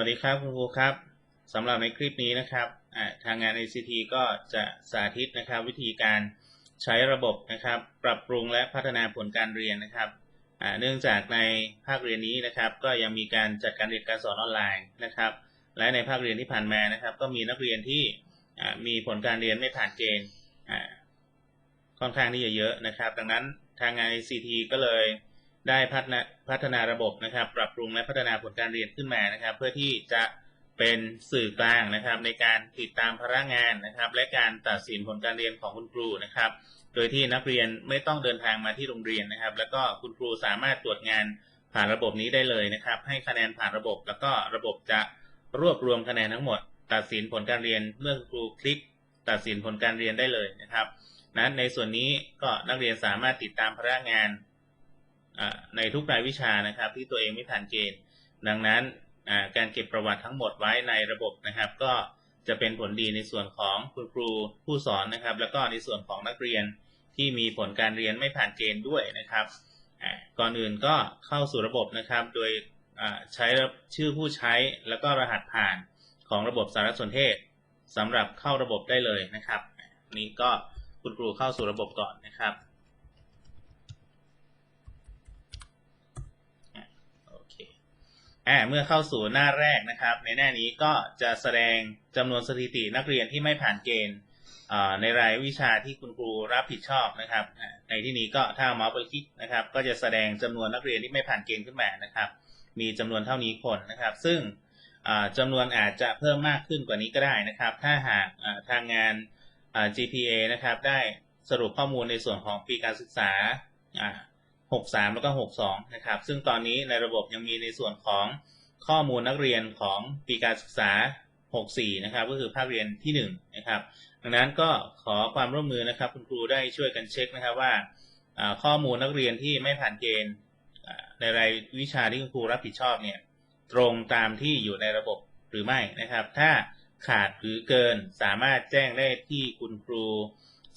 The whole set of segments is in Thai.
วัสดีครับคุณครูครับสำหรับในคลิปนี้นะครับทางงาน ICT ก็จะสาธิตนะครับ วิธีการใช้ระบบนะครับ ปรับปรุงและพัฒนาผลการเรียนนะครับเนื่องจากในภาคเรียนนี้นะครับ ก็ยังมีการจัดการเรียนการสอนออนไลน์นะครับ และในภาคเรียนที่ผ่านมานะครับ ก็มีนักเรียนที่มีผลการเรียนไม่ผ่านเกณฑ์ค่อนข้างที่จะเยอะนะครับ ดังนั้นทางงาน ICT ก็เลย ได้พัฒนาพัฒนาระบบนะครับ ปรับปรุงและพัฒนาผลการเรียนขึ้นมานะครับ เพื่อที่จะเป็นสื่อกลางนะครับ ในการติดตามพนักงานนะครับ และการตัดสินผลการเรียนของคุณครูนะครับ โดยที่นักเรียนไม่ต้องเดินทางมาที่โรงเรียนนะครับ แล้วก็คุณครูสามารถตรวจงานผ่านระบบนี้ได้เลยนะครับ ให้คะแนนผ่านระบบ แล้วก็ระบบจะรวบรวมคะแนนทั้งหมด ตัดสินผลการเรียนเมื่อครูคลิก ตัดสินผลการเรียนได้เลยนะครับ นั้นในส่วนนี้ก็นักเรียนสามารถติดตามพนักงาน ในทุกรายวิชานะครับ ที่ตัวเองไม่ผ่านเกณฑ์ ดังนั้นการเก็บประวัติทั้งหมดไว้ในระบบนะครับ ก็จะเป็นผลดีในส่วนของคุณครูผู้สอนนะครับ แล้วก็ในส่วนของนักเรียนที่มีผลการเรียนไม่ผ่านเกณฑ์ด้วยนะครับก่อนอื่นก็เข้าสู่ระบบนะครับ โดยใช้ชื่อผู้ใช้แล้วก็รหัสผ่านของระบบสารสนเทศสำหรับเข้าระบบได้เลยนะครับ นี้ก็คุณครูเข้าสู่ระบบก่อนนะครับ อ่าเมื่อเข้าสู่หน้าแรกนะครับ ในหน้านี้ก็จะแสดงจำนวนสถิตินักเรียนที่ไม่ผ่านเกณฑ์ในรายวิชาที่คุณครูรับผิดชอบนะครับ ในที่นี้ก็ถ้าเมาส์ไปคลิกนะครับ ก็จะแสดงจำนวนนักเรียนที่ไม่ผ่านเกณฑ์ขึ้นมานะครับ มีจำนวนเท่านี้คนนะครับ ซึ่งจำนวนอาจจะเพิ่มมากขึ้นกว่านี้ก็ได้นะครับ ถ้าหากทางงาน GPA นะครับ ได้สรุปข้อมูลในส่วนของปีการศึกษา 63 แล้วก็ 62 นะครับ ซึ่งตอนนี้ในระบบยังมีในส่วนของข้อมูลนักเรียนของปีการศึกษา 64 นะครับ ก็คือภาคเรียนที่ 1 นะครับ ดังนั้นก็ขอความร่วมมือนะครับ คุณครูได้ช่วยกันเช็คนะครับว่าข้อมูลนักเรียนที่ไม่ผ่านเกณฑ์ในรายวิชาที่คุณครูรับผิดชอบเนี่ยตรงตามที่อยู่ในระบบหรือไม่นะครับ ถ้าขาดหรือเกินสามารถแจ้งได้ที่คุณครู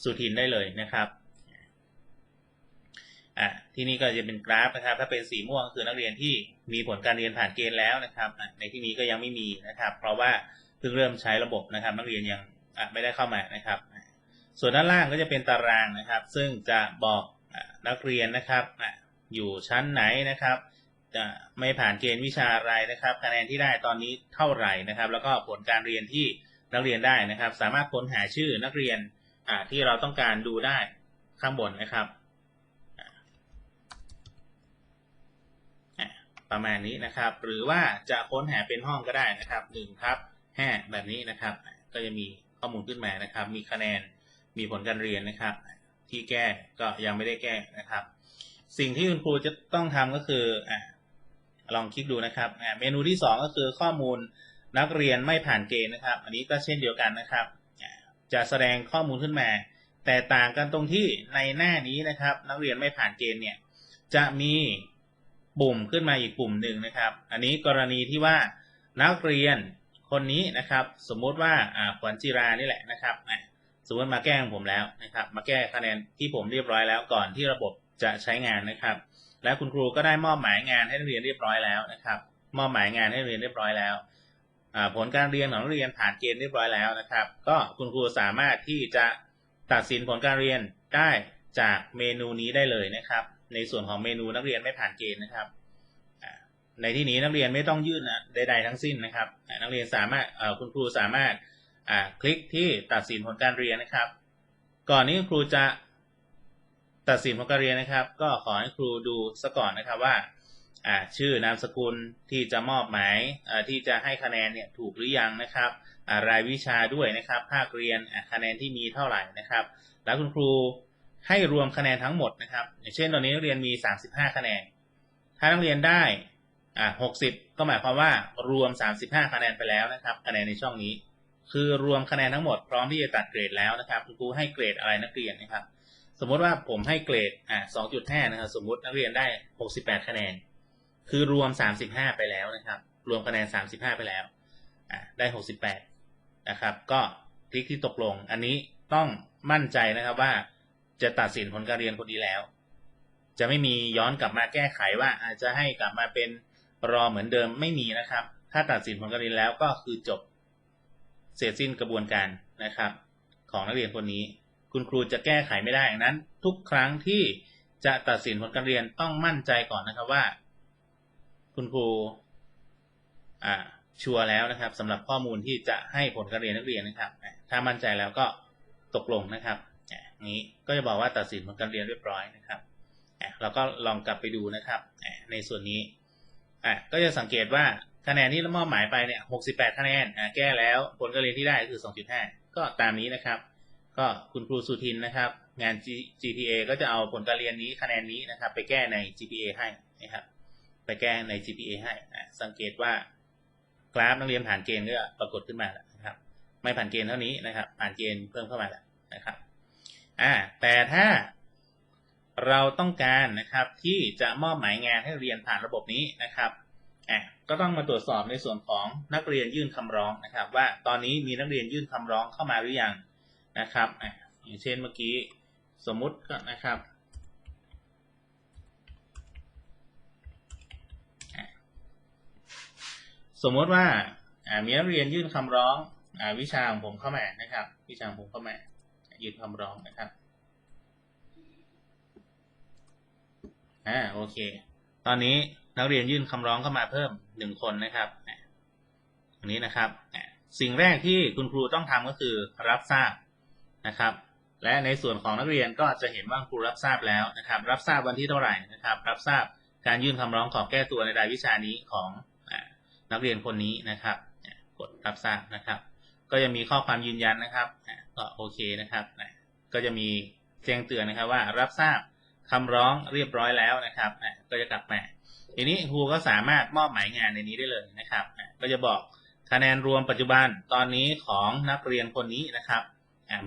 สุทินได้เลยนะครับ อะที่นี่ก็จะเป็นกราฟนะครับ ถ้าเป็นสีม่วงคือนักเรียนที่มีผลการเรียนผ่านเกณฑ์แล้วนะครับในที่นี้ก็ยังไม่มีนะครับ เพราะว่าเพิ่งเริ่มใช้ระบบนะครับ นักเรียนยังไม่ได้เข้ามานะครับ ส่วนด้านล่างก็จะเป็นตารางนะครับ ซึ่งจะบอกนักเรียนนะครับอยู่ชั้นไหนนะครับจะไม่ผ่านเกณฑ์วิชาอะไรนะครับคะแนนที่ได้ตอนนี้เท่าไหร่นะครับ แล้วก็ผลการเรียนที่นักเรียนได้นะครับ สามารถค้นหาชื่อนักเรียนที่เราต้องการดูได้ข้างบนนะครับ ประมาณนี้นะครับ หรือว่าจะค้นหาเป็นห้องก็ได้นะครับหนึ่งทับห้าแบบนี้นะครับ ก็จะมีข้อมูลขึ้นมานะครับ มีคะแนนมีผลการเรียนนะครับ ที่แก้ก็ยังไม่ได้แก้นะครับ สิ่งที่คุณครูจะต้องทำก็คืออลองคลิกดูนะครับเมนูที่ 2 ก็คือข้อมูลนักเรียนไม่ผ่านเกณฑ์นะครับ อันนี้ก็เช่นเดียวกันนะครับ จะแสดงข้อมูลขึ้นมา แต่ต่างกันตรงที่ในหน้านี้นะครับ นักเรียนไม่ผ่านเกณฑ์เนี่ยจะมี ปุ่มขึ้นมาอีกปุ่มหนึ่งนะครับ อันนี้กรณีที่ว่านักเรียนคนนี้นะครับ สมมุติว่าขวัญจิรานี่แหละนะครับสมมติมาแก้งผมแล้วนะครับ มาแก้คะแนนที่ผมเรียบร้อยแล้วก่อนที่ระบบจะใช้งานนะครับ และคุณครูก็ได้มอบหมายงานให้นักเรียนเรียบร้อยแล้วนะครับ มอบหมายงานให้เรียนเรียบร้อยแล้วผลการเรียนของนักเรียนผ่านเกณฑ์เรียบร้อยแล้วนะครับ ก็คุณครูสามารถที่จะตัดสินผลการเรียนได้จากเมนูนี้ได้เลยนะครับ ในส่วนของเมนูนักเรียนไม่ผ่านเกณฑ์นะครับ ในที่นี้นักเรียนไม่ต้องยื่นนะใดๆทั้งสิ้นนะครับ นักเรียนสามารถคุณครูสามารถคลิกที่ตัดสินผลการเรียนนะครับ ก่อนนี้ครูจะตัดสินผลการเรียนนะครับ ก็ขอให้ครูดูซะก่อนนะครับว่าชื่อนามสกุลที่จะมอบหมายที่จะให้คะแนนเนี่ยถูกหรือยังนะครับรายวิชาด้วยนะครับ ภาคเรียนคะแนนที่มีเท่าไหร่นะครับ แล้วคุณครู ให้รวมคะแนนทั้งหมดนะครับ อย่างเช่นตอนนี้นักเรียนมี 35 คะแนน ถ้านักเรียนได้อ่า60 ก็หมายความว่ารวม 35 คะแนนไปแล้วนะครับ คะแนนในช่องนี้ คือรวมคะแนนทั้งหมดพร้อมที่จะตัดเกรดแล้วนะครับคุณครูให้เกรดอะไรนักเรียนนะครับ สมมติว่าผมให้เกรดอ่า2.5นะครับ สมมตินักเรียนได้ 68 คะแนน คือรวม 35 ไปแล้วนะครับ รวมคะแนน 35 ไปแล้วอ่าได้ 68 นะครับ ก็คลิกที่ตกลง อันนี้ต้องมั่นใจนะครับว่า จะตัดสินผลการเรียนคนนี้แล้ว จะไม่มีย้อนกลับมาแก้ไขว่าอาจจะให้กลับมาเป็นรอเหมือนเดิมไม่มีนะครับ ถ้าตัดสินผลการเรียนแล้วก็คือจบเสร็จสิ้นกระบวนการนะครับ ของนักเรียนคนนี้ คุณครูจะแก้ไขไม่ได้ดังนั้น ทุกครั้งที่จะตัดสินผลการเรียนต้องมั่นใจก่อนนะครับว่า คุณครูอ่าชัวร์แล้วนะครับสำหรับข้อมูลที่จะให้ผลการเรียนนักเรียนนะครับ ถ้ามั่นใจแล้วก็ตกลงนะครับ นี้ก็จะบอกว่าตัดสินผลการเรียนเรียบร้อยนะครับเราก็ลองกลับไปดูนะครับในส่วนนี้ก็จะสังเกตว่าคะแนนที่มอบหมายไปเนี่ย68 คะแนนแก้แล้วผลการเรียนที่ได้ก็คือ 2.5 ก็ตามนี้นะครับ ก็คุณครูสุทินนะครับ งาน GPA ก็จะเอาผลการเรียนนี้คะแนนนี้นะครับ ไปแก้ใน GPA ให้นะครับ ไปแก้ใน GPA ให้สังเกตว่ากราฟนักเรียนผ่านเกณฑ์ก็ปรากฏขึ้นมาแล้วนะครับ ไม่ผ่านเกณฑ์เท่านี้นะครับ ผ่านเกณฑ์เพิ่มเข้ามาแล้วนะครับ อ่าแต่ถ้าเราต้องการนะครับที่จะมอบหมายงานให้เรียนผ่านระบบนี้นะครับอะก็ต้องมาตรวจสอบในส่วนของนักเรียนยื่นคำร้องนะครับ ว่าตอนนี้มีนักเรียนยื่นคำร้องเข้ามาหรือยังนะครับอะอย่างเช่นเมื่อกี้สมมุติก็นะครับสมมติว่ามีนักเรียนยื่นคำร้องอวิชาของผมเข้ามานะครับ วิชาของผมเข้ามา ยื่นคำร้องนะครับอ่าโอเค ตอนนี้นักเรียนยื่นคำร้องเข้ามาเพิ่มหนึ่งคนนะครับอะตรงนี้นะครับสิ่งแรกที่คุณครูต้องทำก็คือรับทราบนะครับ และในส่วนของนักเรียนก็จะเห็นว่าครูรับทราบแล้วนะครับ รับทราบวันที่เท่าไหร่นะครับ รับทราบการยื่นคำร้องขอแก้ตัวในรายวิชานี้ของนักเรียนคนนี้นะครับ กดรับทราบนะครับ ก็จะมีข้อความยืนยันนะครับ ก็โอเคนะครับอะก็จะมีแจ้งเตือนนะครับว่ารับทราบคำร้องเรียบร้อยแล้วนะครับอะก็จะกลับมาทีนี้ครูก็สามารถมอบหมายงานในนี้ได้เลยนะครับอะก็จะบอกคะแนนรวมปัจจุบันตอนนี้ของนักเรียนคนนี้นะครับ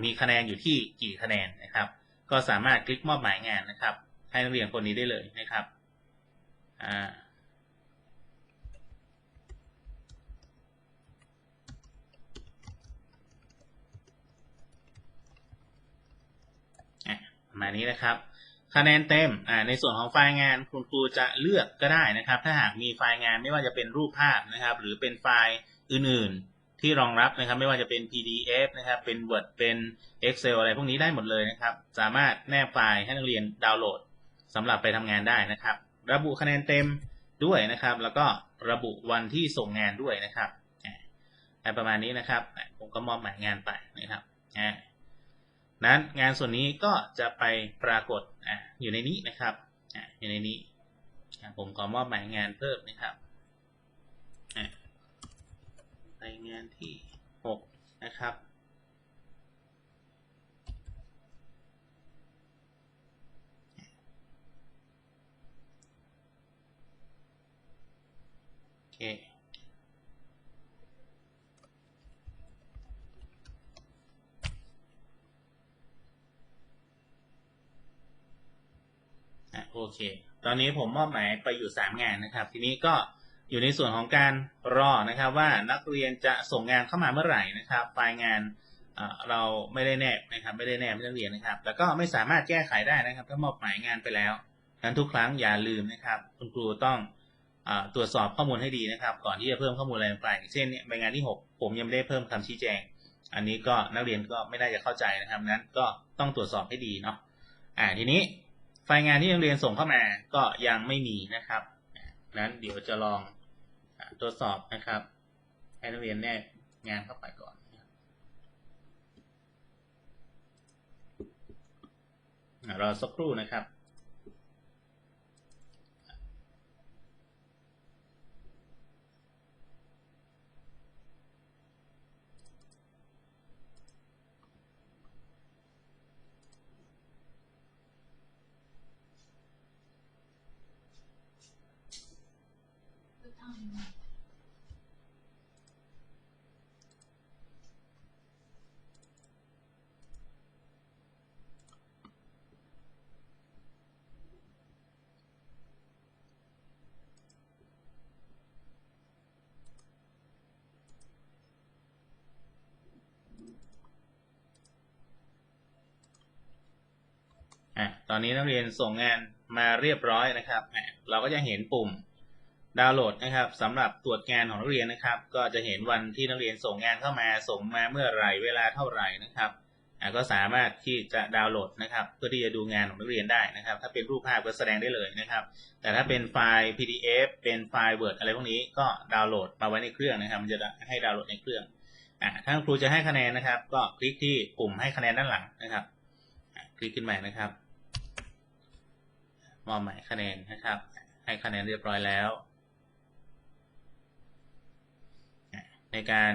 มีคะแนนอยู่ที่กี่คะแนนนะครับ ก็สามารถคลิกมอบหมายงานนะครับ ให้นักเรียนคนนี้ได้เลยนะครับอ่า อะ ประมาณนี้นะครับ คะแนนเต็มอ่าในส่วนของไฟล์งานคุณครูจะเลือกก็ได้นะครับ ถ้าหากมีไฟล์งานไม่ว่าจะเป็นรูปภาพนะครับ หรือเป็นไฟล์อื่นๆที่รองรับนะครับ ไม่ว่าจะเป็น PDF นะครับ เป็น Word เป็น Excel อะไรพวกนี้ได้หมดเลยนะครับ สามารถแนบไฟล์ให้นักเรียนดาวน์โหลดสำหรับไปทำงานได้นะครับ ระบุคะแนนเต็มด้วยนะครับ แล้วก็ระบุวันที่ส่งงานด้วยนะครับประมาณนี้นะครับ ผมก็มอบหมายงานไปนะครับ นั้นงานส่วนนี้ก็จะไปปรากฏออยู่ในนี้นะครับออยู่ในนี้ ผมขอมอบหมายงานเพิ่มนะครับอะไปงานที่หกนะครับ โอเค อะโอ เค ตอนนี้ผมมอบหมายไปอยู่สามงานนะครับ ทีนี้ก็อยู่ในส่วนของการรอนะครับ ว่านักเรียนจะส่งงานเข้ามาเมื่อไหร่นะครับไฟล์งานเราไม่ได้แนบนะครับไม่ได้แนบให้นักเรียนนะครับ แล้วก็ไม่สามารถแก้ไขได้นะครับ ถ้ามอบหมายงานไปแล้วนั้นทุกครั้งอย่าลืมนะครับ คุณครูต้องอตรวจสอบข้อมูลให้ดีนะครับ ก่อนที่จะเพิ่มข้อมูลอะไรลงไปเช่นเนี่ยใบงานที่หกผมยังไม่ได้เพิ่มคำชี้แจง อันนี้ก็นักเรียนก็ไม่ได้จะเข้าใจนะครับนั้นก็ต้องตรวจสอบให้ดีเนาะอ่าทีนี้ ไฟล์งานที่นักเรียนส่งเข้ามาก็ยังไม่มีนะครับ นั้นเดี๋ยวจะลองตรวจสอบนะครับ ให้นักเรียนแนบงานเข้าไปก่อนเรารอสักครู่นะครับ อะ ตอนนี้นักเรียนส่งงานมาเรียบร้อยนะครับ เราก็จะเห็นปุ่ม ดาวน์โหลดนะครับสำหรับตรวจงานของนักเรียนนะครับ ก็จะเห็นวันที่นักเรียนส่งงานเข้ามาส่งมาเมื่อไหร่เวลาเท่าไหร่นะครับอ่าก็สามารถที่จะดาวน์โหลดนะครับเพื่อที่จะดูงานของนักเรียนได้นะครับ ถ้าเป็นรูปภาพก็แสดงได้เลยนะครับ แต่ถ้าเป็นไฟล์ PDF เป็นไฟล์ Word อะไรพวกนี้ก็ดาวน์โหลดมาไว้ในเครื่องนะครับ มันจะให้ดาวน์โหลดในเครื่องอ่าถ้าครูจะให้คะแนนนะครับ ก็คลิกที่ปุ่มให้คะแนนด้านหลังนะครับคลิกขึ้นมานะครับมอบหมายคะแนนนะครับ ให้คะแนนเรียบร้อยแล้ว ในการ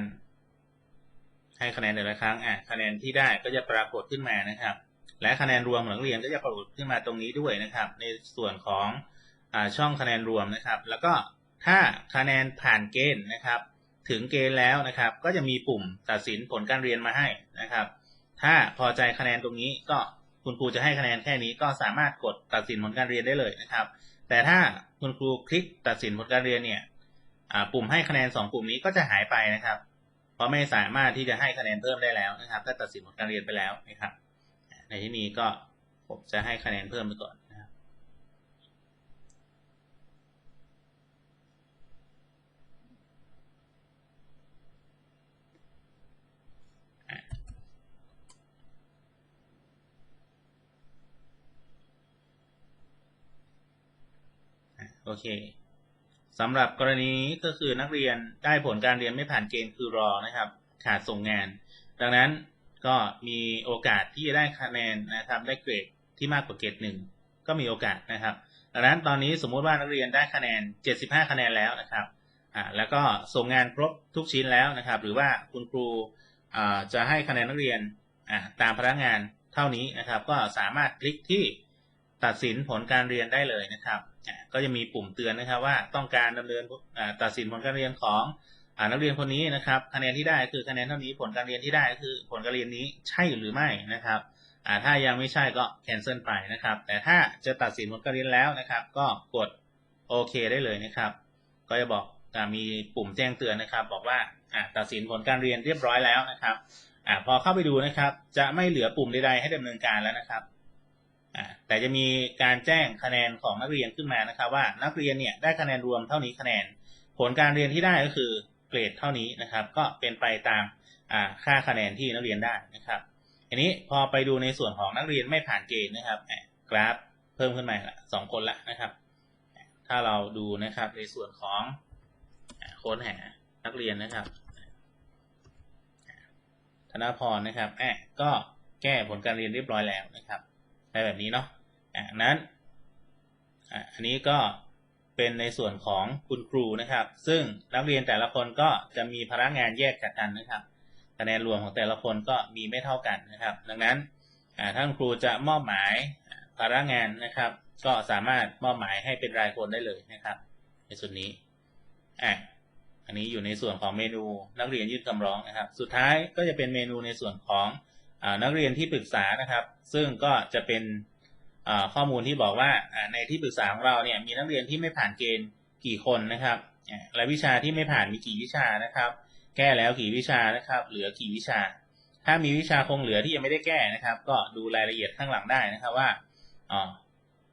ให้คะแนนแต่ละครั้งอะคะแนนที่ได้ก็จะปรากฏขึ้นมานะครับ และคะแนนรวมของนักเรียนก็จะปรากฏขึ้นมาตรงนี้ด้วยนะครับ ในส่วนของอาช่องคะแนนรวมนะครับ แล้วก็ถ้าคะแนนผ่านเกณฑ์นะครับ ถึงเกณฑ์แล้วนะครับ ก็จะมีปุ่มตัดสินผลการเรียนมาให้นะครับ ถ้าพอใจคะแนนตรงนี้ก็คุณครูจะให้คะแนนแค่นี้ก็สามารถกดตัดสินผลการเรียนได้เลยนะครับ แต่ถ้าคุณครูคลิกตัดสินผลการเรียนเนี่ย ปุ่มให้คะแนนสองปุ่มนี้ก็จะหายไปนะครับ เพราะไม่สามารถที่จะให้คะแนนเพิ่มได้แล้วนะครับ ถ้าตัดสินผลการเรียนไปแล้วนะครับ ในที่นี้ก็ผมจะให้คะแนนเพิ่มไปก่อนนะครับโอเค สำหรับกรณีนี้ก็คือนักเรียนได้ผลการเรียนไม่ผ่านเกณฑ์คือรอนะครับ ขาดส่งงาน ดังนั้นก็มีโอกาสที่จะได้คะแนนนะครับ ได้เกรดที่มากกว่าเกรดหนึ่งก็มีโอกาสนะครับ ดังนั้นตอนนี้สมมุติว่านักเรียนได้คะแนน 75 คะแนนแล้วนะครับอ่าแล้วก็ส่งงานครบทุกชิ้นแล้วนะครับ หรือว่าคุณครูอ่าจะให้คะแนนนักเรียนอ่าตามพนักงานเท่านี้นะครับ ก็สามารถคลิกที่ตัดสินผลการเรียนได้เลยนะครับ ก็จะมีปุ่มเตือนนะครับว่าต้องการดำเนินตัดสินผลการเรียนของอนักเรียนคนนี้นะครับคะแนนที่ได้คือคะแนนเท่านี้ผลการเรียนที่ได้คือผลการเรียนนี้ใช่หรือไม่นะครับถ้ายังไม่ใช่ก็แคนเซิลไปนะครับ แต่ถ้าจะตัดสินผลการเรียนแล้วนะครับ ก็กดโอเคได้เลยนะครับ ก็จะบอกมีปุ่มแจ้งเตือนนะครับ บอกว่าตัดสินผลการเรียนเรียบร้อยแล้วนะครับอพอเข้าไปดูนะครับ จะไม่เหลือปุ่มใดๆให้ดำเนินการแล้วนะครับ แต่จะมีการแจ้งคะแนนของนักเรียนขึ้นมานะครับ ว่านักเรียนเนี่ยได้คะแนนรวมเท่านี้คะแนน ผลการเรียนที่ได้ก็คือเกรดเท่านี้นะครับ ก็เป็นไปตามค่าคะแนนที่นักเรียนได้นะครับทีนี้พอไปดูในส่วนของนักเรียนไม่ผ่านเกณฑ์นะครับกราฟเพิ่มขึ้นมาละสองคนละนะครับ ถ้าเราดูนะครับในส่วนของค้นหานักเรียนนะครับธนพรนะครับแอบก็แก้ผลการเรียนเรียบร้อยแล้วนะครับ ได้แบบนี้เนาะอะนั้นอะอันนี้ก็เป็นในส่วนของคุณครูนะครับ ซึ่งนักเรียนแต่ละคนก็จะมีพนักงานแยกจากกันนะครับคะแนนรวมของแต่ละคนก็มีไม่เท่ากันนะครับ ดังนั้นท่านครูจะมอบหมายพนักงานนะครับ ก็สามารถมอบหมายให้เป็นรายคนได้เลยนะครับ ในส่วนนี้อะอันนี้อยู่ในส่วนของเมนูนักเรียนยื่นคำร้องนะครับ สุดท้ายก็จะเป็นเมนูในส่วนของ นักเรียนที่ปรึกษานะครับ ซึ่งก็จะเป็นข้อมูลที่บอกว่าในที่ปรึกษาของเราเนี่ยมีนักเรียนที่ไม่ผ่านเกณฑ์กี่คนนะครับและวิชาที่ไม่ผ่านมีกี่วิชานะครับ แก้แล้วกี่วิชานะครับ เหลือกี่วิชา ถ้ามีวิชาคงเหลือที่ยังไม่ได้แก้นะครับ ก็ดูรายละเอียดข้างหลังได้นะครับว่าอ๋อ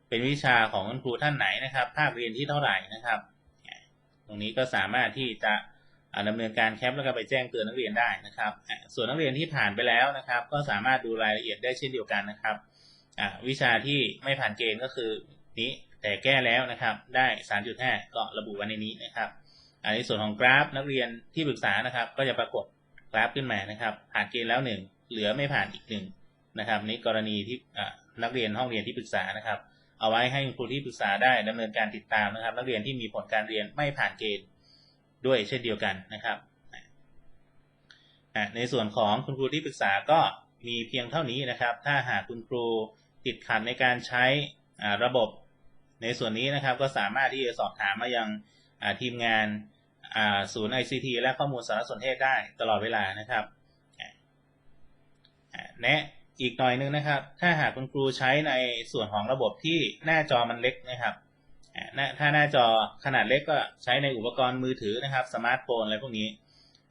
เป็นวิชาของคุณครูท่านไหนนะครับ ภาคเรียนที่เท่าไหร่นะครับ ตรงนี้ก็สามารถที่จะ ดำเนินการแคปแล้วก็ไปแจ้งเตือนนักเรียนได้นะครับ ส่วนนักเรียนที่ผ่านไปแล้วนะครับ ก็สามารถดูรายละเอียดได้เช่นเดียวกันนะครับวิชาที่ไม่ผ่านเกณฑ์ก็คือนี้แต่แก้แล้วนะครับ ได้ 3.5 ก็ระบุไว้ในนี้นะครับอันในส่วนของกราฟนักเรียนที่ปรึกษานะครับ ก็จะปรากฏกราฟขึ้นมานะครับ ผ่านเกณฑ์แล้วหนึ่งเหลือไม่ผ่านอีกหนึ่งนะครับนี่กรณีที่นักเรียนห้องเรียนที่ปรึกษานะครับ เอาไว้ให้ครูที่ปรึกษาได้ดำเนินการติดตามนะครับ นักเรียนที่มีผลการเรียนไม่ผ่านเกณฑ์ ด้วยเช่นเดียวกันนะครับในส่วนของคุณครูที่ปรึกษาก็มีเพียงเท่านี้นะครับ ถ้าหากคุณครูติดขัดในการใช้ระบบในส่วนนี้นะครับก็สามารถที่จะสอบถามมายังอ่าทีมงานศูนย์ ICT และข้อมูลสารสนเทศได้ตลอดเวลานะครับแนะอีกหน่อยนึงนะครับ ถ้าหากคุณครูใช้ในส่วนของระบบที่หน้าจอมันเล็กนะครับ ถ้าหน้าจอขนาดเล็กก็ใช้ในอุปกรณ์มือถือนะครับ สมาร์ทโฟนอะไรพวกนี้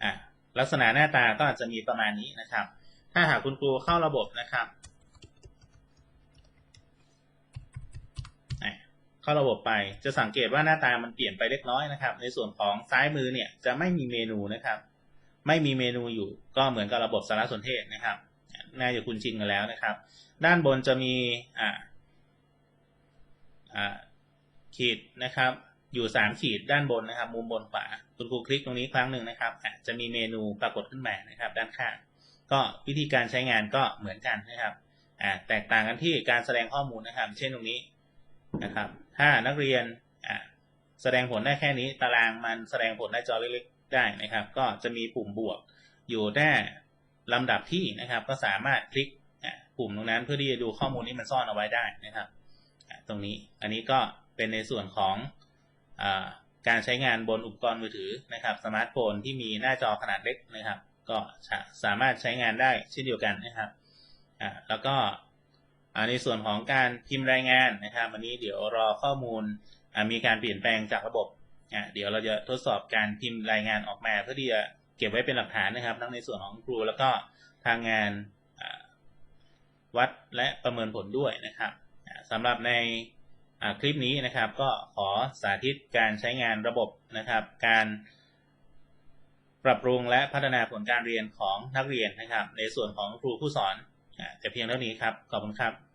อ่าลักษณะหน้าตาก็อาจจะมีประมาณนี้นะครับ ถ้าหากคุณครูเข้าระบบนะครับเข้าระบบไปจะสังเกตว่าหน้าตามันเปลี่ยนไปเล็กน้อยนะครับ ในส่วนของซ้ายมือเนี่ยจะไม่มีเมนูนะครับ ไม่มีเมนูอยู่ก็เหมือนกับระบบสารสนเทศนะครับน่าจะคุ้นชินกันแล้วนะครับ ด้านบนจะมีอ่าอ่า ขีดนะครับ อยู่สามขีดด้านบนนะครับ มุมบนขวาคุณครูคลิกตรงนี้ครั้งหนึ่งนะครับอะจะมีเมนูปรากฏขึ้นมานะครับ ด้านข้างก็วิธีการใช้งานก็เหมือนกันนะครับอ่าแตกต่างกันที่การแสดงข้อมูลนะครับ เช่นตรงนี้นะครับ ถ้านักเรียนอ่าแสดงผลได้แค่นี้ ตารางมันแสดงผลได้จอเล็กๆได้นะครับ ก็จะมีปุ่มบวกอยู่แน่ลำดับที่นะครับ ก็สามารถคลิกอะปุ่มตรงนั้นเพื่อที่จะดูข้อมูลที่มันซ่อนเอาไว้ได้นะครับอะตรงนี้อันนี้ก็ เป็นในส่วนของอการใช้งานบนอุปกรณ์มือถือนะครับสมาร์ทโฟนที่มีหน้าจอขนาดเล็กนะครับ ก็สามารถใช้งานได้เช่นเดียวกันนะครับแล้วก็ในส่วนของการพิมพ์รายงานนะครับวันนี้เดี๋ยวรอข้อมูลมีการเปลี่ยนแปลงจากระบบเดี๋ยวเราจะทดสอบการพิมพ์รายงานออกมาเพื่อที่จะเก็บไว้เป็นหลักฐานนะครับ ทั้งในส่วนของครูแล้วก็ทางงานวัดและประเมินผลด้วยนะครับอ่าสำหรับใน คลิปนี้นะครับ ก็ขอสาธิตการใช้งานระบบนะครับ การปรับปรุงและพัฒนาผลการเรียนของนักเรียนนะครับ ในส่วนของครูผู้สอนอ่าแต่เพียงเท่านี้ครับ ขอบคุณครับ